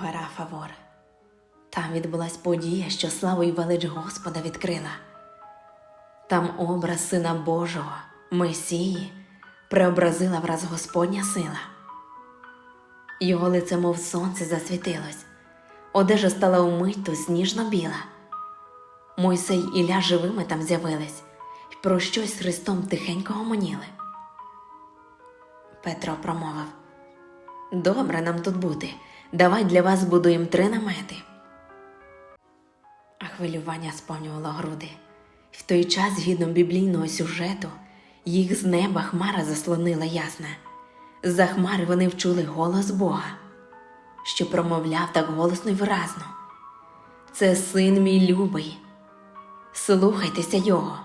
Гора Фавор. Там відбулась подія, що славу й велич Господа відкрила. Там образ Сина Божого, Месії, преобразила враз Господня сила. Його лице, мов сонце, засвітилось, одежа стала умить сніжно біла. Мойсей і Ілля живими там з'явились, й про щось з Христом тихенько гомоніли. Петро промовив Добре нам тут бути. Давай для вас будуємо три намети. А хвилювання сповнювало груди. В той час, згідно біблійного сюжету, їх з неба хмара заслонила ясна. За хмари вони вчули голос Бога, що промовляв так голосно й виразно. Це син мій любий. Слухайтеся його.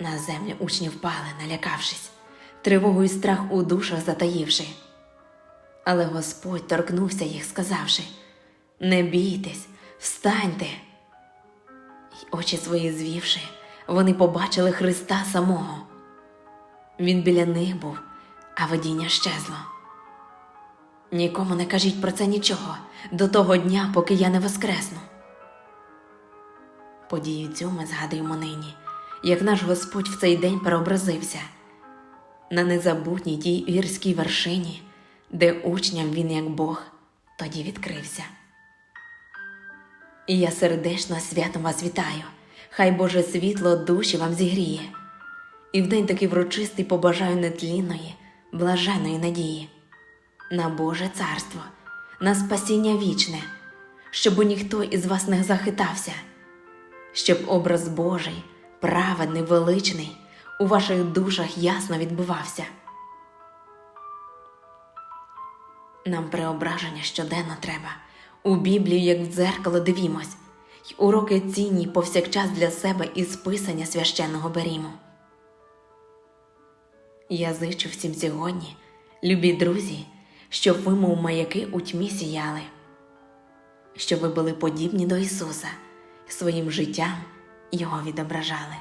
На землю учні впали, налякавшись, тривогу і страх у душах затаївши. Але Господь торкнувся їх, сказавши: Не бійтесь, встаньте. Й очі свої звівши, вони побачили Христа самого. Він біля них був, а видіння щезло. Нікому не кажіть про це нічого до того дня, поки я не воскресну. Подію цю ми згадуємо нині, як наш Господь в цей день преобразився на незабутній тій гірській вершині, де учням він, як Бог, тоді відкрився. І я сердечно святом вас вітаю, хай Боже світло душі вам зігріє, і в день такий врочистий побажаю нетлінної, блаженої надії, на Боже царство, на спасіння вічне, щоб ніхто із вас не захитався, щоб образ Божий, праведний, величний, у ваших душах ясно відбивався. Нам преображення щоденно треба. У Біблію, як в дзеркало, дивімось, й уроки цінні повсякчас для себе із писання священного берімо. Я зичу всім сьогодні, любі друзі, щоб ви, мов маяки у тьмі сіяли, щоб ви були подібні до Ісуса, своїм життям Його відображали.